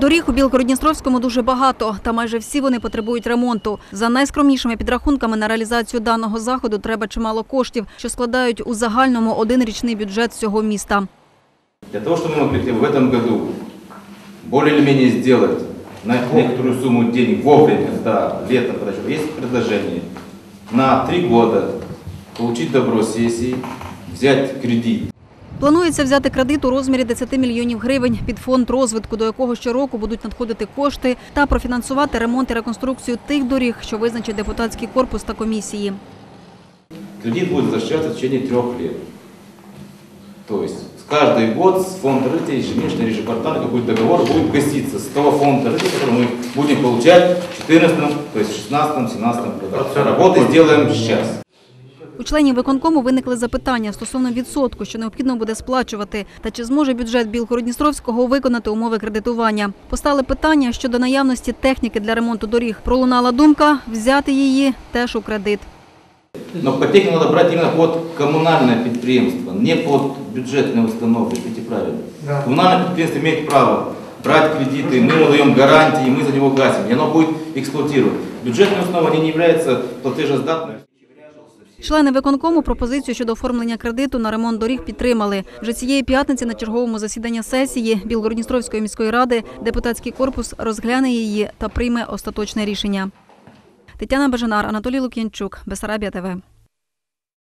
Доріг у Білгородністровському дуже багато, та майже всі вони потребують ремонту. За найскромнішими підрахунками на реалізацію даного заходу треба чимало коштів, що складають у загальному один річний бюджет всього міста. Для того, чтобы мы могли в этом году более или менее сделать на некоторую сумму денег вовремя до лета, подожди, есть предложение на три года получить добро сессии, взять кредит Планується взяти кредит у розмірі 10 мільйонів гривень під фонд розвитку, до якого щороку будуть надходити кошти, та профінансувати ремонт і реконструкцію тих доріг, що визначить депутатський корпус та комісії. Кредит будет возвращаться в течение трех лет. То есть с каждый год с фонда рынка ежемесячно, ежеквартально какой-то договор будет гаситься с того фонда рынка, который мы будем получать в 2014, то есть в 2016, 2017 годах. Работы сделаем сейчас. У членів виконкому виникли запитання стосовно відсотку, що необхідно буде сплачувати, та чи зможе бюджет Білгородністровського виконати умови кредитування. Постали питання щодо наявності техніки для ремонту доріг. Пролунала думка взяти її теж у кредит. Но по технике надо брать именно под коммунальное предприемство, не под бюджетные установки, видите правильно. Коммунальное предприемство имеет право брать кредиты, мы ему даем гарантии, мы за него гасим, и оно будет эксплуатировать. Бюджетные установы, они не являются платежездатными. Члени виконкому пропозицію щодо оформлення кредиту на ремонт доріг підтримали. Вже цієї п'ятниці на черговому засіданні сесії Білгородністровської міської ради депутатський корпус розгляне її та прийме остаточне рішення. Тетяна Бажанар, Анатолій Лук'янчук, Бесарабія ТВ.